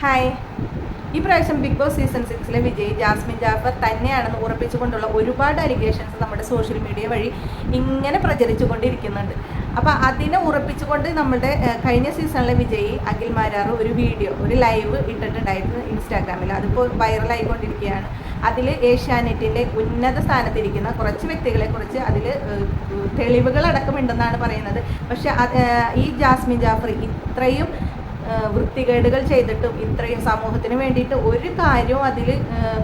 Hi ഈ പ്രാവശ്യം big boss season സിക്സിലെ വിജയ് ജാസ്മിൻ ജാഫർ തന്നെയാണെന്ന് ഉറപ്പിച്ചുകൊണ്ടുള്ള ഒരുപാട് അലിഗേഷൻസ് നമ്മുടെ സോഷ്യൽ മീഡിയ വഴി ഇങ്ങനെ പ്രചരിച്ചുകൊണ്ടിരിക്കുന്നുണ്ട്. അപ്പോൾ അതിനെ ഉറപ്പിച്ചുകൊണ്ട് നമ്മുടെ കഴിഞ്ഞ സീസണിലെ വിജയ് അഖിൽ മാരാറ് ഒരു വീഡിയോ ഒരു ലൈവ് ഇട്ടിട്ടുണ്ടായിരുന്നു ഇൻസ്റ്റാഗ്രാമിൽ അതിപ്പോൾ വൈറലായിക്കൊണ്ടിരിക്കുകയാണ് അതിൽ ഏഷ്യാനെറ്റിന്റെ ഉന്നത സ്ഥാനത്തിരിക്കുന്ന കുറച്ച് വ്യക്തികളെ കുറിച്ച് അതിൽ തെളിവുകളടക്കമുണ്ടെന്നാണ് പറയുന്നത്. പക്ഷേ ഈ ജാസ്മിൻ ജാഫർ ഇത്രയും വൃത്തികേടുകൾ ചെയ്തിട്ടും ഇത്രയും സമൂഹത്തിന് വേണ്ടിയിട്ട് ഒരു കാര്യവും അതിൽ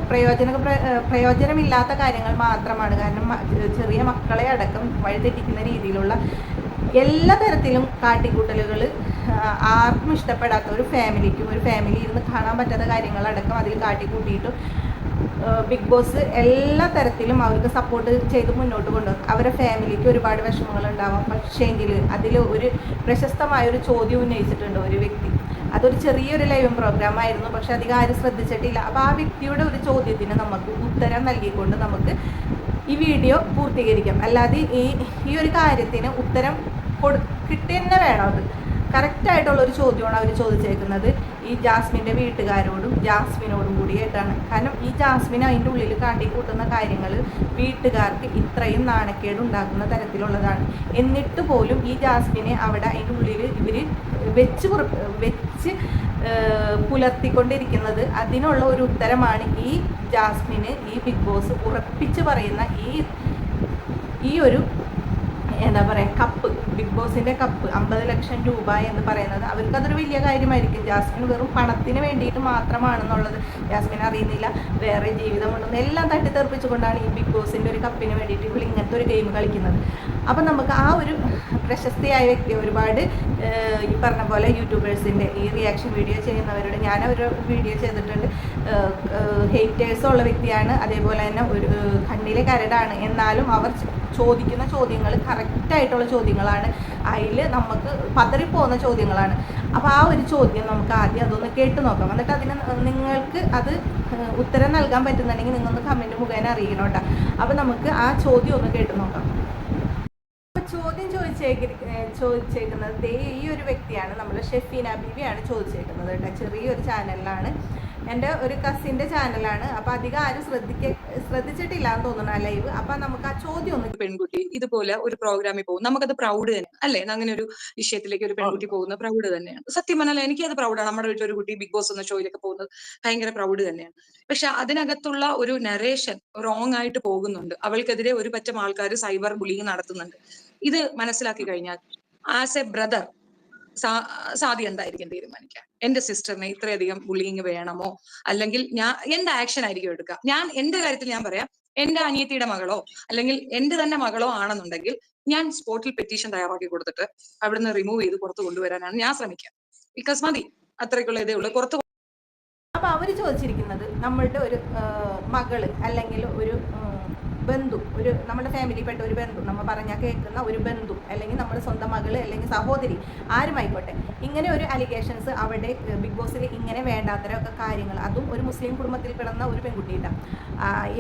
പ്രയോജന പ്രയോജനമില്ലാത്ത കാര്യങ്ങൾ മാത്രമാണ്. കാരണം ചെറിയ മക്കളെ അടക്കം വഴിതെറ്റിക്കുന്ന രീതിയിലുള്ള എല്ലാ തരത്തിലും കാട്ടിക്കൂട്ടലുകൾ ആർക്കും ഇഷ്ടപ്പെടാത്ത ഒരു ഫാമിലിക്കും ഒരു ഫാമിലി ഇരുന്ന് കാണാൻ പറ്റാത്ത കാര്യങ്ങളടക്കം അതിൽ കാട്ടിക്കൂട്ടിയിട്ടും ബിഗ് ബോസ് എല്ലാ തരത്തിലും അവർക്ക് സപ്പോർട്ട് ചെയ്ത് മുന്നോട്ട് കൊണ്ടുപോകും അവരുടെ ഫാമിലിക്ക് ഒരുപാട് വിഷമങ്ങൾ ഉണ്ടാവാം പക്ഷേങ്കിൽ അതിൽ ഒരു പ്രശസ്തമായ ഒരു ചോദ്യം ഉന്നയിച്ചിട്ടുണ്ട് ഒരു വ്യക്തി. അതൊരു ചെറിയൊരു ലൈവ് പ്രോഗ്രാം ആയിരുന്നു. പക്ഷെ അധികം ആരും ശ്രദ്ധിച്ചിട്ടില്ല. അപ്പോൾ ആ വ്യക്തിയുടെ ഒരു ചോദ്യത്തിന് നമുക്ക് ഉത്തരം നൽകിക്കൊണ്ട് നമുക്ക് ഈ വീഡിയോ പൂർത്തീകരിക്കാം. അല്ലാതെ ഈ ഈ ഒരു കാര്യത്തിന് ഉത്തരം കൊടു കിട്ടി തന്നെ വേണം അത്. കറക്റ്റായിട്ടുള്ള ഒരു ചോദ്യമാണ് അവർ ചോദിച്ചേക്കുന്നത്. ഈ ജാസ്മിന്റെ വീട്ടുകാരോടും ജാസ്മിനോടും കൂടിയായിട്ടാണ്. കാരണം ഈ ജാസ്മിൻ അതിന്റെ ഉള്ളിൽ കാട്ടിക്കൂട്ടുന്ന കാര്യങ്ങൾ വീട്ടുകാർക്ക് ഇത്രയും നാണക്കേട് ഉണ്ടാക്കുന്ന തരത്തിലുള്ളതാണ്. എന്നിട്ട് പോലും ഈ ജാസ്മിനെ അവിടെ അതിന്റെ ഉള്ളിൽ ഇവർ വെച്ച് വെച്ച് പുലർത്തിക്കൊണ്ടിരിക്കുന്നത് അതിനുള്ള ഒരു ഉത്തരമാണ് ഈ ജാസ്മിന് ഈ ബിഗ് ബോസ് ഉറപ്പിച്ച് പറയുന്ന ഈ ഈ ഒരു എന്താ പറയുക കപ്പ്. ബിഗ് ബോസിന്റെ കപ്പ് അമ്പത് ലക്ഷം രൂപ എന്ന് പറയുന്നത് അവർക്ക് അതൊരു വലിയ കാര്യമായിരിക്കും. ജാസ്മിൻ വെറും പണത്തിന് വേണ്ടിയിട്ട് മാത്രമാണെന്നുള്ളത് ജാസ്മിൻ അറിയുന്നില്ല. വേറെ ജീവിതമുണ്ടെന്ന് എല്ലാം തട്ടിത്തെറിപ്പിച്ചുകൊണ്ടാണ് ഈ ബിഗ് ബോസിന്റെ ഒരു കപ്പിന് വേണ്ടിയിട്ട് ഇപ്പോൾ ഇങ്ങനത്തെ ഒരു ഗെയിം കളിക്കുന്നത്. അപ്പം നമുക്ക് ആ ഒരു പ്രശസ്തിയായ വ്യക്തി ഒരുപാട് ഈ പറഞ്ഞ പോലെ യൂട്യൂബേഴ്സിന്റെ ഈ റിയാക്ഷൻ വീഡിയോ ചെയ്യുന്നവരോട് ഞാൻ വീഡിയോ ചെയ്തിട്ടുണ്ട്. ഹേറ്റേഴ്സ് ഉള്ള വ്യക്തിയാണ്. അതേപോലെ തന്നെ ഒരു കണ്ണിലെ കരടാണ്. എന്നാലും അവർ ചോദിക്കുന്ന ചോദ്യങ്ങൾ കറക്റ്റായിട്ടുള്ള ചോദ്യങ്ങളാണ്. അതിൽ നമുക്ക് പതറിപ്പോകുന്ന ചോദ്യങ്ങളാണ്. അപ്പോൾ ആ ഒരു ചോദ്യം നമുക്ക് ആദ്യം അതൊന്ന് കേട്ട് നോക്കാം. എന്നിട്ട് അതിന് നിങ്ങൾക്ക് അത് ഉത്തരം നൽകാൻ പറ്റുന്നുണ്ടെങ്കിൽ നിങ്ങളൊന്ന് കമന്റ് മുഖേന അറിയണം കേട്ടോ അപ്പോൾ നമുക്ക് ആ ചോദ്യം ഒന്ന് കേട്ട് നോക്കാം. ചോദ്യം ചോദിച്ചേക്ക് ചോദിച്ചേക്കുന്നത് ഈ ഒരു വ്യക്തിയാണ്. നമ്മൾ ഷെഫീന ബീവിയാണ് ചോദിച്ചേക്കുന്നത് കേട്ടോ ചെറിയൊരു ചാനലിലാണ് എന്റെ ഒരു കസിന്റെ ചാനലാണ് അപ്പോൾ അധികം ആരും ശ്രദ്ധിക്ക ശ്രദ്ധിച്ചിട്ടില്ല എന്ന് തോന്നുന്നു ആ ലൈവ് അപ്പം നമുക്ക് ആ ചോദ്യം ഒന്ന് പെൺകുട്ടി ഇതുപോലെ ഒരു പ്രോഗ്രാമിൽ പോകും. നമുക്കത് പ്രൗഡ് തന്നെ. അല്ലേ? അങ്ങനെ ഒരു വിഷയത്തിലേക്ക് ഒരു പെൺകുട്ടി പോകുന്നത് പ്രൗഡ് തന്നെയാണ്. സത്യം പറഞ്ഞാൽ അത് പ്രൗഡാണ് നമ്മുടെ വീട്ടിൽ ഒരു കുട്ടി ബിഗ് ബോസ് എന്ന ഷോയിലൊക്കെ പോകുന്നത് ഭയങ്കര പ്രൗഡ് തന്നെയാണ്. പക്ഷെ അതിനകത്തുള്ള ഒരു നരേഷൻ റോങ് ആയിട്ട് പോകുന്നുണ്ട്. അവൾക്കെതിരെ ഒരു പറ്റം ആൾക്കാർ സൈബർ ബുള്ളിങ് നടത്തുന്നുണ്ട്. ഇത് മനസ്സിലാക്കി കഴിഞ്ഞാൽ ആസ് എ ബ്രദർ സാദി എന്തായിരിക്കും തീരുമാനിക്കാൻ? എന്റെ സിസ്റ്ററിനെ ഇത്രയധികം ബുള്ളിങ് വേണമോ? അല്ലെങ്കിൽ ഞാൻ എന്റെ ആക്ഷൻ ആയിരിക്കും എടുക്കുക? ഞാൻ എന്റെ കാര്യത്തിൽ ഞാൻ പറയാം എന്റെ അനിയത്തിയുടെ മകളോ അല്ലെങ്കിൽ എന്റെ തന്നെ മകളോ ആണെന്നുണ്ടെങ്കിൽ ഞാൻ സ്പോട്ടിൽ പെറ്റീഷൻ തയ്യാറാക്കി കൊടുത്തിട്ട് അവിടുന്ന് റിമൂവ് ചെയ്ത് പുറത്ത് കൊണ്ടുവരാനാണ് ഞാൻ ശ്രമിക്കുക. ബിക്കോസ് മതി അത്രയ്ക്കുള്ള ഇതേ ഉള്ളൂ. പുറത്ത് അപ്പൊ അവർ ചോദിച്ചിരിക്കുന്നത് നമ്മളുടെ ഒരു മകൾ അല്ലെങ്കിൽ ഒരു ബന്ധു ഒരു നമ്മുടെ ഫാമിലിയിൽപ്പെട്ട ഒരു ബന്ധു നമ്മൾ പറഞ്ഞാൽ കേൾക്കുന്ന ഒരു ബന്ധു അല്ലെങ്കിൽ നമ്മുടെ സ്വന്തം മകൾ അല്ലെങ്കിൽ സഹോദരി ആരുമായിക്കോട്ടെ. ഇങ്ങനെ ഒരു അലിഗേഷൻസ് അവിടെ ബിഗ് ബോസിൽ ഇങ്ങനെ വേണ്ടാത്തരൊക്കെ കാര്യങ്ങൾ അതും ഒരു മുസ്ലിം കുടുംബത്തിൽ പിറന്ന ഒരു പെൺകുട്ടിയിട്ടാണ്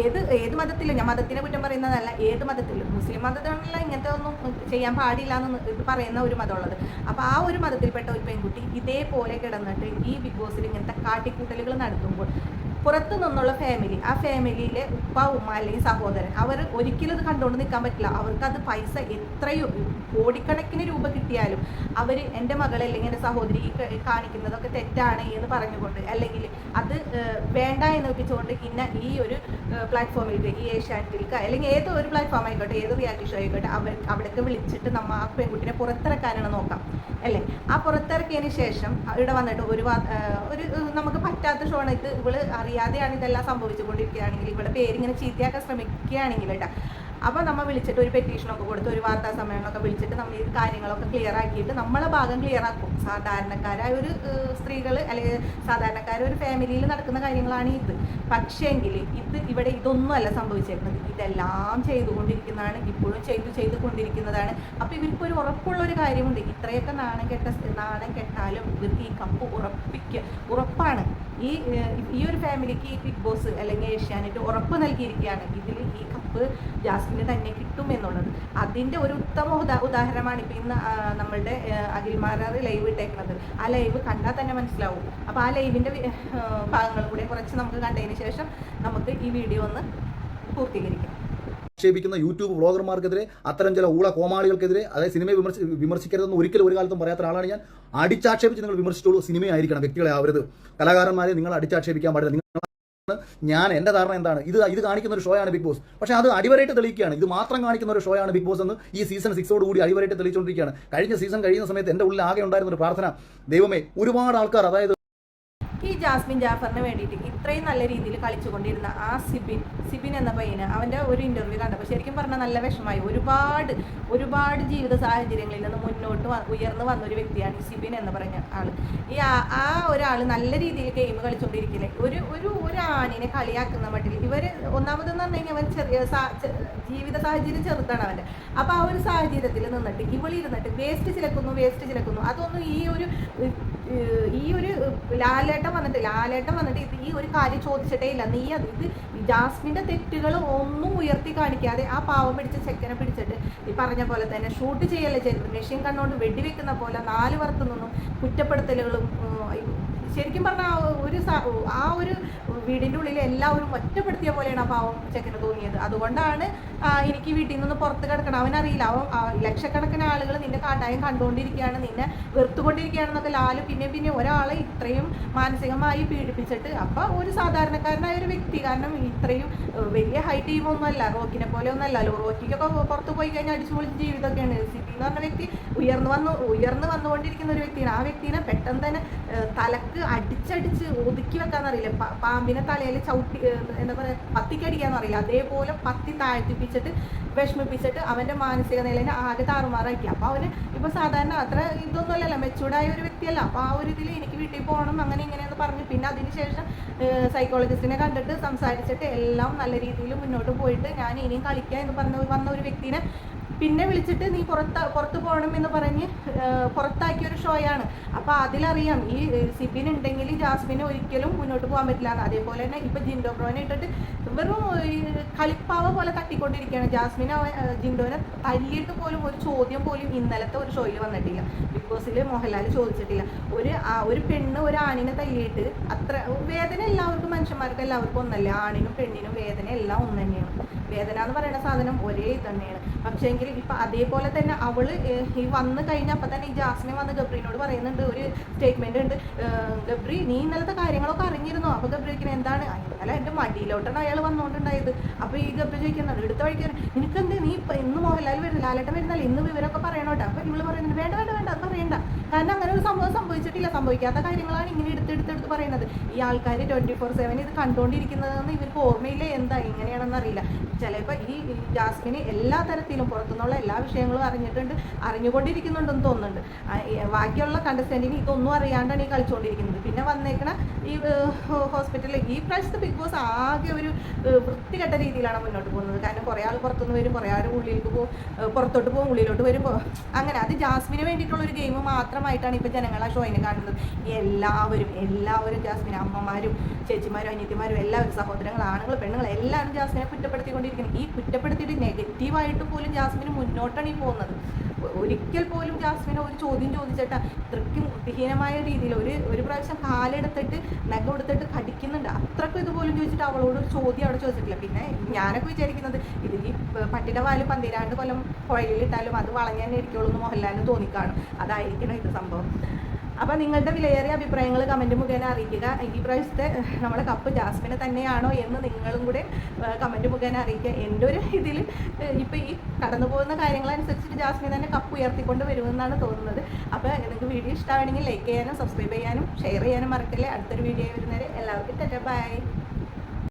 ഏത് ഏത് മതത്തിലും ഞാൻ മതത്തിനെ കുറ്റം പറയുന്നതല്ല ഏത് മതത്തിലും മുസ്ലിം മതത്തിലുള്ള ഇങ്ങനത്തെ ഒന്നും ചെയ്യാൻ പാടില്ല എന്ന് ഇത് പറയുന്ന ഒരു മതമുള്ളത്. അപ്പോൾ ആ ഒരു മതത്തിൽപ്പെട്ട ഒരു പെൺകുട്ടി ഇതേപോലെ കിടന്നിട്ട് ഈ ബിഗ് ബോസിൽ ഇങ്ങനത്തെ കാട്ടിക്കൂട്ടലുകൾ നടത്തുമ്പോൾ പുറത്തു നിന്നുള്ള ഫാമിലി ആ ഫാമിലിയിലെ ഉപ്പ ഉമ്മ അല്ലെങ്കിൽ സഹോദരൻ അവർ ഒരിക്കലും ഇത് കണ്ടുകൊണ്ട് നിൽക്കാൻ പറ്റില്ല. അവർക്കത് പൈസ എത്രയോ കോടിക്കണക്കിന് രൂപ കിട്ടിയാലും അവർ എന്റെ മകൾ അല്ലെങ്കിൽ എന്റെ സഹോദരി കാണിക്കുന്നതൊക്കെ തെറ്റാണ് എന്ന് പറഞ്ഞുകൊണ്ട് അല്ലെങ്കിൽ അത് വേണ്ട എന്ന് വെപ്പിച്ചുകൊണ്ട് ഇന്ന ഈ ഒരു പ്ലാറ്റ്ഫോമിൽ ഈ ഏഷ്യാനെറ്റിലേക്ക് അല്ലെങ്കിൽ ഏത് ഒരു പ്ലാറ്റ്ഫോം ആയിക്കോട്ടെ ഏത് റിയാലിറ്റി ഷോ ആയിക്കോട്ടെ അവർ അവിടേക്ക് വിളിച്ചിട്ട് നമ്മൾ ആ പെൺകുട്ടിനെ പുറത്തിറക്കാനാണ് നോക്കാം. അല്ലേ? ആ പുറത്തിറക്കിയതിന് ശേഷം ഇവിടെ വന്നിട്ട് ഒരു ഒരു നമുക്ക് പറ്റാത്ത ഷോ ആണ്. ഇത് ഇവൾ അറിയാതെയാണ് ഇതെല്ലാം സംഭവിച്ചുകൊണ്ടിരിക്കുകയാണെങ്കിൽ ഇവിടെ പേരിങ്ങനെ ചീത്തയാക്കാൻ ശ്രമിക്കുകയാണെങ്കിൽ കേട്ടോ. അപ്പോൾ നമ്മൾ വിളിച്ചിട്ട് ഒരു പെറ്റീഷനൊക്കെ കൊടുത്ത് ഒരു വാർത്താ സമ്മേളനമൊക്കെ വിളിച്ചിട്ട് നമ്മൾ ഈ കാര്യങ്ങളൊക്കെ ക്ലിയർ ആക്കിയിട്ട് നമ്മളെ ഭാഗം ക്ലിയർ ആക്കും. സാധാരണക്കാരായ ഒരു സ്ത്രീകൾ അല്ലെങ്കിൽ സാധാരണക്കാർ ഒരു ഫാമിലിയിൽ നടക്കുന്ന കാര്യങ്ങളാണ് ഇത്. പക്ഷേങ്കിൽ ഇത് ഇവിടെ ഇതൊന്നും അല്ല സംഭവിച്ചേക്കുന്നത്. ഇതെല്ലാം ചെയ്തുകൊണ്ടിരിക്കുന്നതാണ് ഇപ്പോഴും ചെയ്തു ചെയ്തു കൊണ്ടിരിക്കുന്നതാണ്. അപ്പോൾ ഇവർക്ക് ഒരു ഉറപ്പുള്ള ഒരു കാര്യമുണ്ട്. ഇത്രയൊക്കെ നാണം കെട്ട നാണം കെട്ടാലും ഇവർക്ക് ഈ കപ്പ് ഉറപ്പിക്കുക ഉറപ്പാണ്. ഈ ഈ ഒരു ഫാമിലിക്ക് ഈ ബിഗ് ബോസ് അല്ലെങ്കിൽ ഏഷ്യാനെറ്റ് ഉറപ്പ് നൽകിയിരിക്കുകയാണ്. ഇതിൽ ഈ കപ്പ് ജാസ്മിന് തന്നെ കിട്ടും എന്നുള്ളത്. അതിന്റെ ഒരു ഉത്തമ ഉദാ ഉദാഹരണമാണ് ഇപ്പം ഇന്ന് നമ്മളുടെ അഖിൽമാരാർ ലൈവ് ഇട്ടേക്കുന്നത്. ആ ലൈവ് കണ്ടാൽ തന്നെ മനസ്സിലാവും. അപ്പോൾ ആ ലൈവിന്റെ ഭാഗങ്ങൾ കൂടെ കുറച്ച് നമുക്ക് കണ്ടതിന് ശേഷം നമുക്ക് ഈ വീഡിയോ ഒന്ന് പൂർത്തീകരിക്കാം. ആക്ഷേപിക്കുന്ന യൂട്യൂബ് വ്ളോഗർമാർക്കെതിരെ അത്തരം ചില ഊള കോമാളികൾക്കെതിരെ അതായത് സിനിമയെ വിമർശി വിമർശിക്കരുതെന്ന് ഒരിക്കലും ഒരു കാലത്തും പറയാത്ത ഒരാളാണ് ഞാൻ. അടിച്ചാക്ഷേപിച്ച് നിങ്ങൾ വിമർശിച്ചോളൂ സിനിമയായിരിക്കണം വ്യക്തികളെ ആവരുത്. കലാകാരന്മാരെ നിങ്ങൾ അടിച്ചാക്ഷേപിക്കാൻ പാടില്ല. നിങ്ങൾ ഞാൻ എന്റെ ധാരണ എന്താണ്? ഇത് ഇത് കാണിക്കുന്ന ഒരു ഷോയാണ് ബിഗ് ബോസ്. പക്ഷേ അത് അടിവരായിട്ട് തെളിയിക്കുകയാണ്. ഇത് മാത്രം കാണിക്കുന്ന ഒരു ഷോയാണ് ബിഗ് ബോസ് എന്ന് ഈ സീസൺ സിക്സോട് കൂടി അടിവരായിട്ട് തെളിയിച്ചുകൊണ്ടിരിക്കുകയാണ് കഴിഞ്ഞ സീസൺ കഴിയുന്ന സമയത്ത് എന്റെ ഉള്ളിൽ ആകെ ഉണ്ടായിരുന്ന ഒരു പ്രാർത്ഥന. ദൈവമേ ഒരുപാട് ആൾക്കാർ അതായത് ഈ ജാസ്മിൻ ജാഫറിന് വേണ്ടിയിട്ട് ഇത്രയും നല്ല രീതിയിൽ കളിച്ചുകൊണ്ടിരുന്ന ആ സിബിൻ സിബിൻ എന്ന പയ്യന് അവന്റെ ഒരു ഇന്റർവ്യൂ കണ്ടപ്പോൾ ശരിക്കും പറഞ്ഞാൽ നല്ല വിഷമായി ഒരുപാട് ഒരുപാട് ജീവിത സാഹചര്യങ്ങളിൽ നിന്ന് മുന്നോട്ട് ഉയർന്നു വന്ന ഒരു വ്യക്തിയാണ് സിബിൻ എന്ന് പറഞ്ഞ ആൾ ഈ ആ- ഒരാൾ നല്ല രീതിയിൽ ഗെയിം കളിച്ചുകൊണ്ടിരിക്കില്ലേ ഒരു ഒരു ഒരു ആണിനെ കളിയാക്കുന്ന മട്ടിൽ ഇവർ ഒന്നാമതെന്ന് പറഞ്ഞു കഴിഞ്ഞാൽ അവൻ ചെറിയ ജീവിത സാഹചര്യം ചെറുതാണ് അവന്റെ. അപ്പോൾ ആ ഒരു സാഹചര്യത്തിൽ നിന്നിട്ട് ഇവളിരുന്നിട്ട് വേസ്റ്റ് ചിലക്കുന്നു വേസ്റ്റ് ചിലക്കുന്നു. അതൊന്നും ഈ ഒരു ഈ ഒരു ലാലേട്ടൻ വന്നിട്ട് ലാലേട്ടൻ വന്നിട്ട് ഇത് ഈ ഒരു കാര്യം ചോദിച്ചിട്ടേ ഇല്ല. നീ അത് ഇത് ജാസ്മിന്റെ തെറ്റുകൾ ഒന്നും ഉയർത്തി കാണിക്കാതെ ആ പാവം പിടിച്ച ചെക്കനെ പിടിച്ചിട്ട് ഈ പറഞ്ഞ പോലെ തന്നെ ഷൂട്ട് ചെയ്യല്ലേ ചെയ്തത്? മെഷീൻ കണ്ണുകൊണ്ട് വെടിവെക്കുന്ന പോലെ നാല് വർക്ക് നിന്നും കുറ്റപ്പെടുത്തലുകളും ശരിക്കും പറഞ്ഞാൽ ഒരു ആ ഒരു വീടിന്റെ ഉള്ളിൽ എല്ലാവരും ഒറ്റപ്പെടുത്തിയ പോലെയാണ് ആ പാവം ചെക്കന് തോന്നിയത് അതുകൊണ്ടാണ് എനിക്ക് വീട്ടിൽ നിന്ന് പുറത്ത് കിടക്കണം. അവനറിയില്ല. അവൻ ലക്ഷക്കണക്കിന് ആളുകൾ നിന്റെ കാട്ടായം കണ്ടുകൊണ്ടിരിക്കുകയാണ് നിന്നെ വെറുത്തുകൊണ്ടിരിക്കുകയാണെന്നൊക്കെ ലാൽ പിന്നെ പിന്നെ ഒരാളെ ഇത്രയും മാനസികമായി പീഡിപ്പിച്ചിട്ട് അപ്പോൾ ഒരു സാധാരണക്കാരനായ ഒരു വ്യക്തി. കാരണം ഇത്രയും വലിയ ഹൈ ടീമൊന്നുമല്ല റോക്കിനെ പോലെ ഒന്നല്ലല്ലോ റോക്കിക്കൊക്കെ പുറത്ത് പോയി കഴിഞ്ഞാൽ അടിച്ചു പൊളിച്ച് ജീവിതമൊക്കെയാണ് സിബി എന്ന് പറഞ്ഞ വ്യക്തി ഉയർന്നു വന്നു ഉയർന്നു വന്നുകൊണ്ടിരിക്കുന്ന ഒരു വ്യക്തിയാണ്. ആ വ്യക്തിനെ പെട്ടെന്ന് തന്നെ തലക്ക് അടിച്ചടിച്ച് ഒതുക്കി വെക്കാന്നറിയില്ല. പ- പാമ്പിനെ തലയിൽ ചവിട്ടി എന്താ പറയുക പത്തിക്കടിക്കാന്നറിയില്ല. അതേപോലെ പത്തി താഴ്ത്തിപ്പിച്ചിട്ട് വിഷമിപ്പിച്ചിട്ട് അവന്റെ മാനസിക നിലയിൽ ആകെ താറുമാറാക്കി. അപ്പോൾ അവന് ഇപ്പം സാധാരണ അത്ര ഇതൊന്നും അല്ലല്ലോ മെച്ചൂർഡായ ഒരു വ്യക്തിയല്ല. അപ്പോൾ ആ ഒരു ഇതിൽ എനിക്ക് വീട്ടിൽ പോകണം അങ്ങനെ ഇങ്ങനെയെന്ന് പറഞ്ഞു. പിന്നെ അതിനുശേഷം സൈക്കോളജിസ്റ്റിനെ കണ്ടിട്ട് സംസാരിച്ചിട്ട് എല്ലാം നല്ല രീതിയിൽ മുന്നോട്ട് പോയിട്ട് ഞാൻ ഇനിയും കളിക്കാം എന്ന് പറഞ്ഞ വന്ന ഒരു വ്യക്തിനെ പിന്നെ വിളിച്ചിട്ട് നീ പുറത്ത് പുറത്ത് പോകണം എന്ന് പറഞ്ഞ് പുറത്താക്കിയ ഒരു ഷോയാണ്. അപ്പോൾ അതിലറിയാം ഈ സിബിൻ ഉണ്ടെങ്കിൽ ജാസ്മിന് ഒരിക്കലും മുന്നോട്ട് പോകാൻ പറ്റില്ല. അതേപോലെ തന്നെ ഇപ്പം ജിൻഡോ ബ്രോനെ ഇട്ടിട്ട് വെറും കളിപ്പാവ പോലെ തട്ടിക്കൊണ്ടിരിക്കുകയാണ്. ജാസ്മിൻ ജിൻഡോനെ തല്ലിയിട്ട് പോലും ഒരു ചോദ്യം പോലും ഇന്നലത്തെ ഒരു ഷോയിൽ വന്നിട്ടില്ല. ബിഗ് ബോസിൽ മോഹൻലാൽ ചോദിച്ചിട്ടില്ല. ഒരു ഒരു പെണ്ണ് ഒരു ആണിനെ തല്ലിയിട്ട് അത്ര വേദന എല്ലാവർക്കും മനുഷ്യന്മാർക്ക് എല്ലാവർക്കും ഒന്നല്ലേ. ആണിനും പെണ്ണിനും വേദന എല്ലാം ഒന്ന് തന്നെയാണ് വേദന എന്ന് പറയുന്ന സാധനം ഒരേ തന്നെയാണ് പക്ഷേ എങ്കിൽ ഇപ്പം അതേപോലെ തന്നെ അവൾ ഈ വന്ന് കഴിഞ്ഞപ്പോൾ തന്നെ ഈ ജാസ്മിൻ വന്ന് ഗബ്രീനോട് പറയുന്നുണ്ട് ഒരു സ്റ്റേറ്റ്മെന്റ് ഉണ്ട്. ഗബ്രി നീ ഇന്നലത്തെ കാര്യങ്ങളൊക്കെ അറിഞ്ഞിരുന്നോ? അപ്പോൾ ഗബ്രിക്കിന് എന്താണ്? ഇന്നലെ എന്റെ മടിയിലോട്ടാണ് അയാൾ വന്നുകൊണ്ടുണ്ടായത് അപ്പോൾ ഈ ഗബ്രി ചോദിക്കുന്നുണ്ട് എടുത്ത വഴിക്ക് നിനക്ക് എന്ത് നീ ഇപ്പം ഇന്ന് മോഹൻലാൽ വരുന്ന ലാലേട്ടൻ വരുന്നില്ല? ഇന്ന് വിവരമൊക്കെ പറയണോട്ടെ. അപ്പോൾ ഇവൾ പറയുന്നുണ്ട് വേണ്ട വേണ്ട വേണ്ട അത് പറയണ്ട. കാരണം അങ്ങനെ ഒരു സംഭവം സംഭവിച്ചിട്ടില്ല. സംഭവിക്കാത്ത കാര്യങ്ങളാണ് ഇങ്ങനെ എടുത്തെടുത്തെടുത്ത് പറയുന്നത്. ഈ ആൾക്കാർ ട്വന്റി ഫോർ സെവൻ ഇത് കണ്ടുകൊണ്ടിരിക്കുന്നതെന്ന് ഇവർക്ക് ഓർമ്മയില്ല? എന്താ? ഇങ്ങനെയാണെന്ന് അറിയില്ല. ചിലപ്പോൾ ഈ ജാസ്മിന് എല്ലാ തരത്തിലും പുറത്തുനിന്നുള്ള എല്ലാ വിഷയങ്ങളും അറിഞ്ഞിട്ടുണ്ട് അറിഞ്ഞുകൊണ്ടിരിക്കുന്നുണ്ടെന്ന് തോന്നുന്നുണ്ട്. ബാക്കിയുള്ള കണ്ടസ്റ്റന്റിന് ഇതൊന്നും അറിയാണ്ടാണ് ഈ കളിച്ചുകൊണ്ടിരിക്കുന്നത് പിന്നെ വന്നേക്കണ ഈ ഹോസ്പിറ്റലിൽ ഈ പ്രാവശ്യത്തെ ബിഗ് ബോസ് ആകെ ഒരു വൃത്തികെട്ട രീതിയിലാണ് മുന്നോട്ട് പോകുന്നത്. കാരണം കുറേ ആൾ പുറത്തുനിന്ന് വരും കുറേ ആൾ ഉള്ളിലേക്ക് പോകും പുറത്തോട്ട് പോകും ഉള്ളിലോട്ട് വരും അങ്ങനെ. അത് ജാസ്മിന് വേണ്ടിയിട്ടുള്ള ഒരു ഗെയിം മാത്രമായിട്ടാണ് ഇപ്പോൾ ജനങ്ങൾ ആ ഷോയിനെ കാണുന്നത്. എല്ലാവരും എല്ലാവരും ജാസ്മിൻ അമ്മമാരും ചേച്ചിമാരും അനിയത്തിമാരും എല്ലാവരും സഹോദരങ്ങൾ ആണുങ്ങൾ പെണ്ണുങ്ങൾ എല്ലാവരും ജാസ്മിനെ കുറ്റപ്പെടുത്തിക്കൊണ്ടിരിക്കുന്നത് ഈ കുറ്റപ്പെടുത്തിയിട്ട് നെഗറ്റീവായിട്ട് പോലും ജാസ്മിന് മുന്നോട്ടാണ് ഈ പോകുന്നത്. ഒരിക്കൽ പോലും ജാസ്മിനെ ഒരു ചോദ്യം ചോദിച്ചിട്ട് അത്രയ്ക്കും വൃത്തിഹീനമായ രീതിയിൽ ഒരു ഒരു പ്രാവശ്യം കാലെടുത്തിട്ട് നഖം എടുത്തിട്ട് കടിക്കുന്നുണ്ട്. അത്രക്കും ഇതുപോലും ചോദിച്ചിട്ട് അവളോട് ഒരു ചോദ്യം അവിടെ ചോദിച്ചിട്ടില്ല. പിന്നെ ഞാനൊക്കെ വിചാരിക്കുന്നത് ഇത് ഈ പട്ടിയുടെ വാൽ പന്തിരാണ്ട് കൊല്ലം പുഴയിലിട്ടാലും അത് വളഞ്ഞു തന്നെ ഇരിക്കുള്ളൂ എന്ന് മോഹൻലാലിന് തോന്നിക്കാണും. അതായിരിക്കണം ഇത് സംഭവം. അപ്പോൾ നിങ്ങളുടെ വിലയേറിയ അഭിപ്രായങ്ങൾ കമന്റ് മുഖേന അറിയിക്കുക. ഈ പ്രാവശ്യത്തെ നമ്മുടെ കപ്പ് ജാസ്മിനെ തന്നെയാണോ എന്ന് നിങ്ങളും കൂടെ കമന്റ് മുഖേന അറിയിക്കുക. എന്റെ ഒരു ഇതിൽ ഇപ്പോൾ ഈ കടന്നു പോകുന്ന കാര്യങ്ങളനുസരിച്ചിട്ട് ജാസ്മിൻ തന്നെ കപ്പ് ഉയർത്തിക്കൊണ്ട് വരുമെന്നാണ് തോന്നുന്നത്. അപ്പോൾ നിങ്ങൾക്ക് വീഡിയോ ഇഷ്ടമാണെങ്കിൽ ലൈക്ക് ചെയ്യാനും സബ്സ്ക്രൈബ് ചെയ്യാനും ഷെയർ ചെയ്യാനും മറക്കല്ലേ. അടുത്തൊരു വീഡിയോ വരുന്നവരെ എല്ലാവർക്കും ടെറ്റ ബൈ